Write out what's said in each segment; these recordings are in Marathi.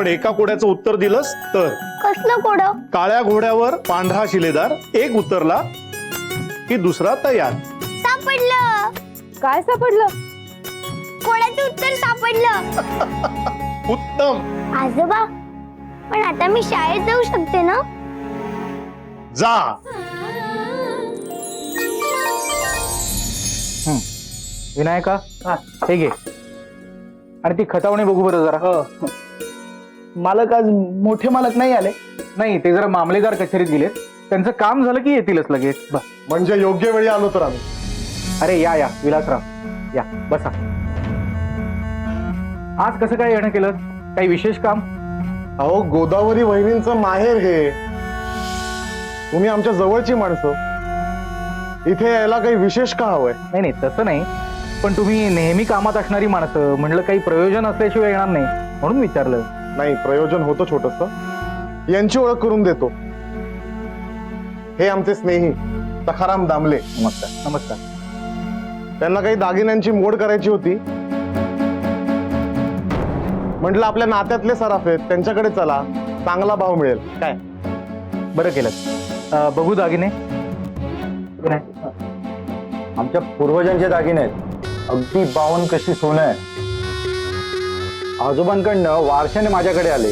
पण एका कोड्याचं उत्तर दिलंस तर? कसलं कोड? काळ्या घोड्यावर पांढरा शिलेदार एक उतरला की दुसरा तयार. सापडलं. काय सापडलं? कोणाचं उत्तर सापडलं. उत्तम. आजोबा पण आता मी शाळेत जाऊ शकते ना? जा. विनायका हे घे. आणि ती खतावणी बघू बरं जरा. मालक आज मोठे मालक नाही आले. नाही ते जरा मामलेदार कचेरीत गेलेत. त्यांचं काम झालं की येतीलच लगेच. बस. म्हणजे योग्य वेळी आलो तर आम्ही. अरे या या. विलासराव. या. बसा. आज कसं काय येणं केलं? काही विशेष काम? अहो गोदावरी वहिनींचं माहेर हे. तुम्ही आमच्या जवळची माणसं. इथे यायला काही विशेष का हवंय? नाही नाही तसं नाही. पण तुम्ही नेहमी कामात असणारी माणसं. म्हणलं काही प्रयोजन असल्याशिवाय येणार नाही. म्हणून विचारलं. नाही प्रयोजन होतं छोटस. यांची ओळख करून देतो. हे आमचे स्नेही सखाराम दामले. नमस्कार. नमस्कार. त्यांना काही दागिन्यांची मोड करायची होती. म्हटलं आपल्या नात्यातले सराफ आहेत त्यांच्याकडे चला चांगला भाव मिळेल. काय? बरं केलं. बघू दागिने. आमच्या पूर्वजांचे दागिने आहेत. अगदी बावन कशी सोनं आहे. आजोबांकडनं वारशाने माझ्याकडे आले.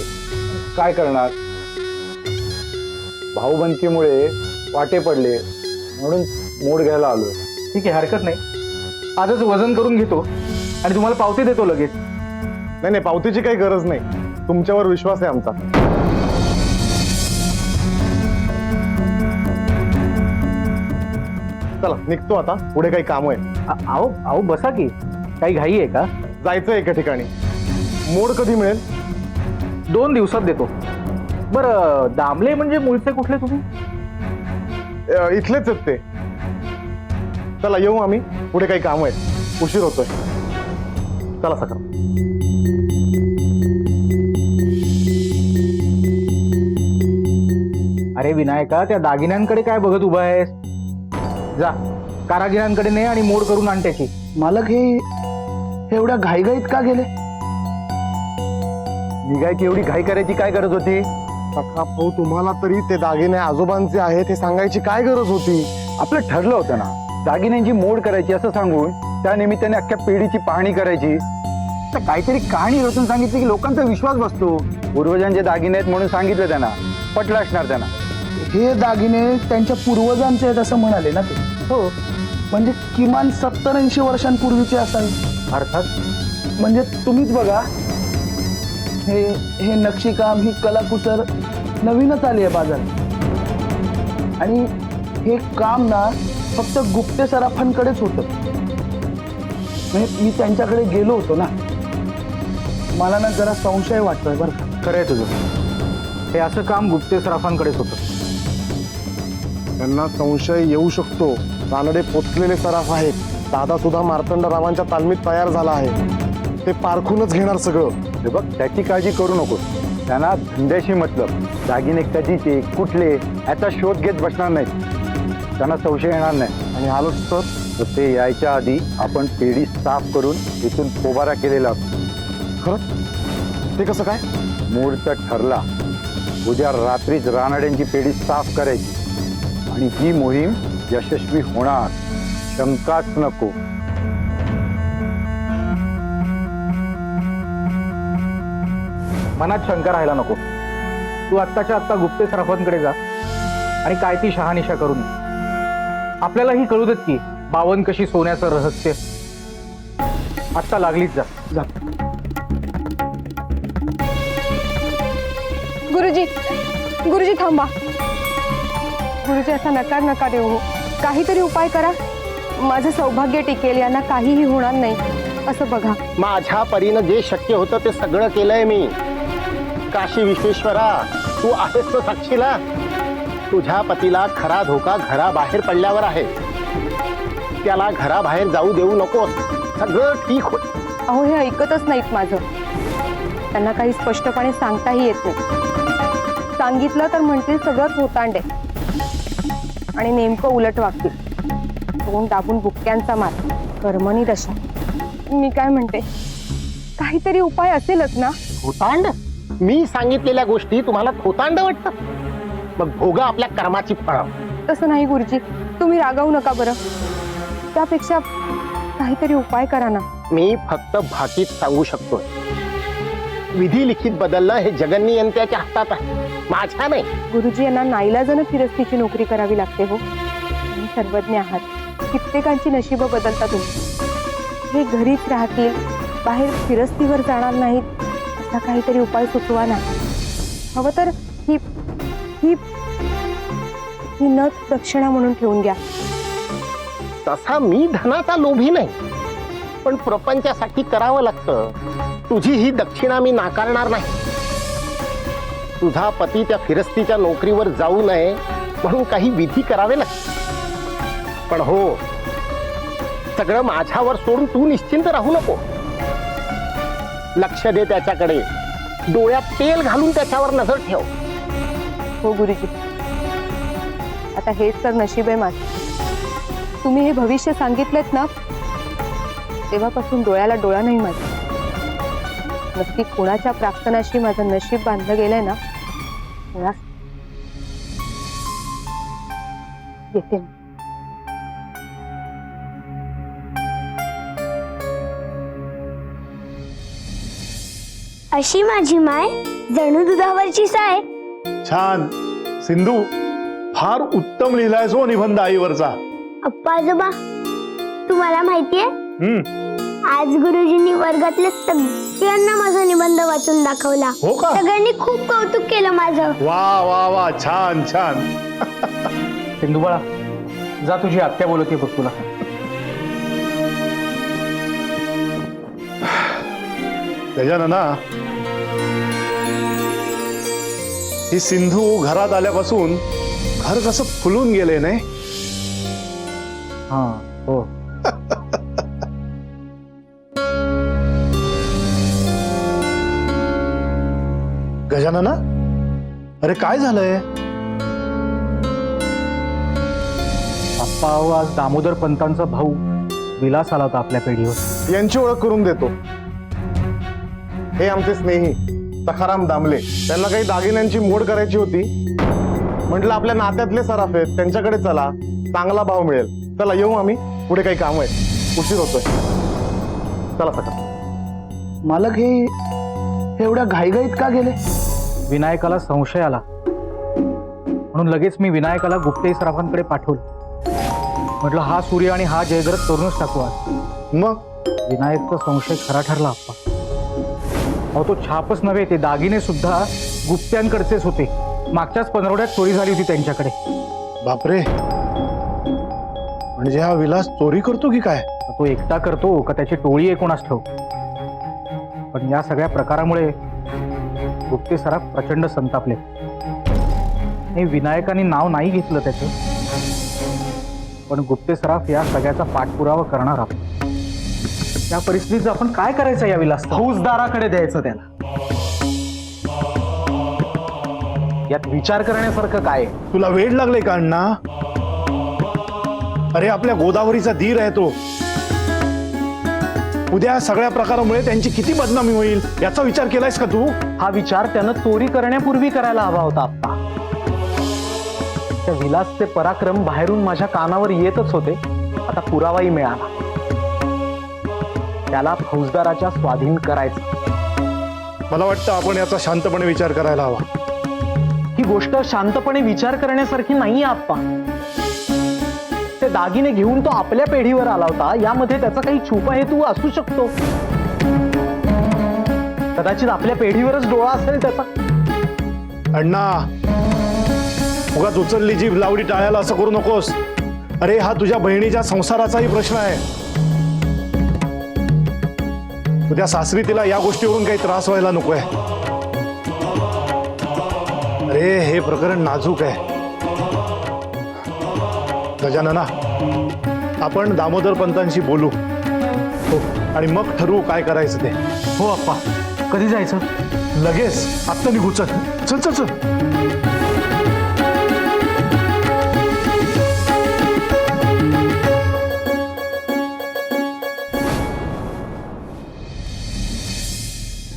काय करणार? भाऊबंदकीमुळे वाटे पडले. म्हणून मोड घ्यायला आलोय ठीक आहे हरकत नाही. आजच वजन करून घेतो आणि तुम्हाला पावती देतो लगेच. नाही नाही पावतीची काही गरज नाही. तुमच्यावर विश्वास आहे आमचा. चला निघतो आता. पुढे काही काम आहे आ- आहो आहो बसा की. काही घाई आहे का? जायचं एका ठिकाणी. मोड कधी मिळेल? दोन दिवसात देतो. बरं दामले म्हणजे मूळचे कुठले तुम्ही? अ, इथलेच आहेत ते. चला येऊ आम्ही. पुढे काही काम आहेत. उशीर होतोय. चला सकाळ. अरे विनायका त्या दागिन्यांकडे काय बघत उभा आहेस? जा कारागिरांकडे ने आणि मोड करून आण त्याची. मालक हे हे एवढ्या घाईघाईत का गेले? निघायची एवढी घाई करायची काय गरज होती? सखा भाऊ तुम्हाला तरी ते दागिने आजोबांचे आहेत हे सांगायची काय गरज होती? आपलं ठरलं होतं ना. दागिन्यांची मोड करायची असं सांगून त्या निमित्ताने अख्ख्या पिढीची पाहणी करायची. तर काहीतरी कहाणी रचून सांगितली की लोकांचा विश्वास बसतो. पूर्वजांचे दागिने आहेत म्हणून सांगितलं त्यांना. पटलं असणार त्यांना. हे दागिने त्यांच्या पूर्वजांचे आहेत असं म्हणाले ना ते. हो. म्हणजे किमान सत्तर ऐंशी वर्षांपूर्वीचे असावे. अर्थात? म्हणजे तुम्हीच बघा हे हे नक्षीकाम ही कलाकुसर नवीनच आली आहे बाजारात. आणि हे काम ना फक्त गुप्ते सराफांकडेच होतं. म्हणजे मी त्यांच्याकडे गेलो होतो ना. मला ना जरा संशय वाटतोय बरं का. खरं आहे तुझं. हे असं काम गुप्ते सराफांकडेच होतं. त्यांना संशय येऊ शकतो. रानडे पोचलेले सराफ आहेत. दादा सुद्धा मार्तंडरावांच्या तालमीत तयार झाला आहे. ते पारखूनच घेणार सगळं. हे बघ त्याची काळजी करू नको त्यांना धंद्याशी मतलब. दागिने कधीचे कुठले याचा शोध घेत बसणार नाहीत. त्यांना संशय येणार नाही. आणि आलोच तर तर ते यायच्या आधी आपण पेढी साफ करून इथून पोबारा केलेला असतो. खरं? ते कसं काय? मुहूर्त ठरला. उद्या रात्रीच रानड्यांची पेढी साफ करायची. आणि ही मोहीम यशस्वी होणार. शंकाच नको. मनात शंका राहायला नको. तू आत्ताच्या आत्ता गुप्ते सराफांकडे जा आणि काय ती शहानिशा करून. आपल्यालाही कळू देत की बावन कशी सोन्याचं रहस्य. आत्ता लागलीच जा. जा. गुरुजी गुरुजी थांबा. गुरुजी असा नकार नका देऊ हो. काहीतरी उपाय करा. माझं सौभाग्य टिकेल यांना काहीही होणार नाही. असं बघा. माझ्या परीनं जे शक्य होतं ते सगळं केलंय मी. काशी विश्वेश्वरा तू आहेस तो साक्षीला. तुझ्या पतीला खरा धोका घराबाहेर पडल्यावर आहे. त्याला घराबाहेर जाऊ देऊ नकोस. सगळं ठीक होईल. अहो हे ऐकतच नाहीत माझं. त्यांना काही स्पष्टपणे सांगताही येत नाही. सांगितलं तर म्हणतील सगळं थोतांडे. आणि नेमकं उलट वागतील. तोंड दाबून बुक्क्यांचा मार. कर्मणी दशा. मी काय म्हणते? काहीतरी उपाय असेलच ना? भूतांड मी सांगितलेल्या गोष्टी तुम्हाला थोतांड वाटतात. मग भोगा आपल्या कर्माची फळं. तसं नाही गुरुजी. तुम्ही रागावू नका बरं. त्यापेक्षा काहीतरी उपाय करा ना. मी फक्त भाकीत सांगू शकतोय. विधी लिखित बदलणं हे जगन्नियंत्याच्या हातात आहे. माझ्या नाही. गुरुजी यांना नाईलाजानं फिरस्तीची नोकरी करावी लागते हो. तुम्ही सर्वज्ञ आहात. कित्येकांची नशीब बदलता तुम्ही. हे घरीच राहतील. बाहेर फिरस्तीवर जाणार नाहीत. असा काहीतरी उपाय सुचवा ना. हवं तर ही ही ही नथ दक्षिणा म्हणून ठेवून घ्या. तसा मी धनाचा लोभी नाही. पण प्रपंचासाठी करावं लागतं. तुझी ही दक्षिणा मी नाकारणार नाही. तुझा पती त्या फिरस्तीच्या नोकरीवर जाऊ नये म्हणून काही विधी करावे लागते पण हो सगळं माझ्यावर सोडून तू निश्चिंत राहू नको. लक्ष दे त्याच्याकडे. डोळ्यात तेल घालून त्याच्यावर नजर ठेव. हो गुरुजी. आता हेच तर नशीब आहे माझं. तुम्ही हे भविष्य सांगितलेत ना तेव्हापासून डोळ्याला डोळा नाही माझा. नक्की कोणाच्या प्रार्थनाशी माझं नशीब बांधलं गेलंय ना येते येते अशी माझी माय जणू दुधावरची साय. छान. सिंधू फार उत्तम लिहिलाय हो निबंध आईवरचा. अप्पा आजोबा तुम्हाला माहितीये? हम्म. आज गुरुजींनी वर्गातल्या सगळ्यांना माझा निबंध वाचून दाखवला. हो का? सगळ्यांनी खूप कौतुक केलं माझं. वा वा वा. छान छान. सिंधू बाळा जा तुझी आत्या बोलते बघ तुला. गजानना ही सिंधू घरात आल्यापासून घर कसं फुलून गेले नाही हा हो. गजानना अरे काय झालंय? आप्पा अहो, आज दामोदर पंतांचा भाऊ विलास आला होता आपल्या पेढीवर. यांची ओळख करून देतो. हे आमचे स्नेही. सखाराम दामले. त्यांना काही दागिन्यांची मोड करायची होती. म्हटलं आपल्या नात्यातले सराफ आहेत. त्यांच्याकडे चला. चांगला भाव मिळेल. चला येऊ आम्ही. पुढे काही काम आहे उशीर होतोय. चला सखा. मालक हे हे एवढ्या घाईघाईत का गेले? विनायकाला संशय आला. म्हणून लगेच मी विनायकाला गुप्ते सराफांकडे पाठवलं. म्हटलं हा सूर्य आणि हा जयद्रथ करूनच टाकू आज. मग? विनायकचा संशय खरा ठरला आप्पा. अहो तो छापच नव्हे ते दागिने सुद्धा गुप्त्यांकडचेच होते. मागच्याच पंधरवड्यात चोरी झाली होती त्यांच्याकडे. बापरे. म्हणजे हा विलास चोरी करतो की काय? तो एकटा करतो का त्याची टोळी आहे कोणास ठाऊ पण या सगळ्या प्रकारामुळे गुप्ते सराफ प्रचंड संतापले. नाही विनायकाने नाव नाही घेतलं त्याचं. पण गुप्ते सराफ या सगळ्याचा पाठपुरावा करणार आहोत. या परिस्थितीचं आपण काय करायचं या विलास फौजदाराकडे द्यायचं त्याला. यात विचार करण्यासारखं काय? आहे? तुला वेळ लागले का अण्णा? अरे आपल्या गोदावरीचा धीर आहे तो. उद्या सगळ्या प्रकारामुळे त्यांची किती बदनामी होईल याचा विचार केलायस का तू? हा विचार त्यानं चोरी करण्यापूर्वी करायला हवा होता आत्ता. त्या विलासचे पराक्रम बाहेरून माझ्या कानावर येतच होते. आता पुरावाही मिळाला. त्याला फौजदाराच्या स्वाधीन करायचं. मला वाटतं आपण याचा शांतपणे विचार करायला हवा. ही गोष्ट शांतपणे विचार करण्यासारखी नाहीये आप्पा. ते दागिने घेऊन तो आपल्या पेढीवर आला होता यामध्ये त्याचा काही छुपा हेतू असू शकतो. कदाचित आपल्या पेढीवरच डोळा असेल त्याचा. अण्णा उगाच उचलली जीभ लावडी टाळ्याला असं करू नकोस. अरे हा तुझ्या बहिणीच्या संसाराचाही प्रश्न आहे. उद्या सासरी तिला या गोष्टीवरून काही त्रास व्हायला नकोय. अरे हे प्रकरण नाजूक आहे. गजानना आपण दामोदर पंतांशी बोलू. हो आणि मग ठरवू काय करायचं ते. हो आप्पा. कधी जायचं? लगेच. आत्ता निघू चल. चल चल चल.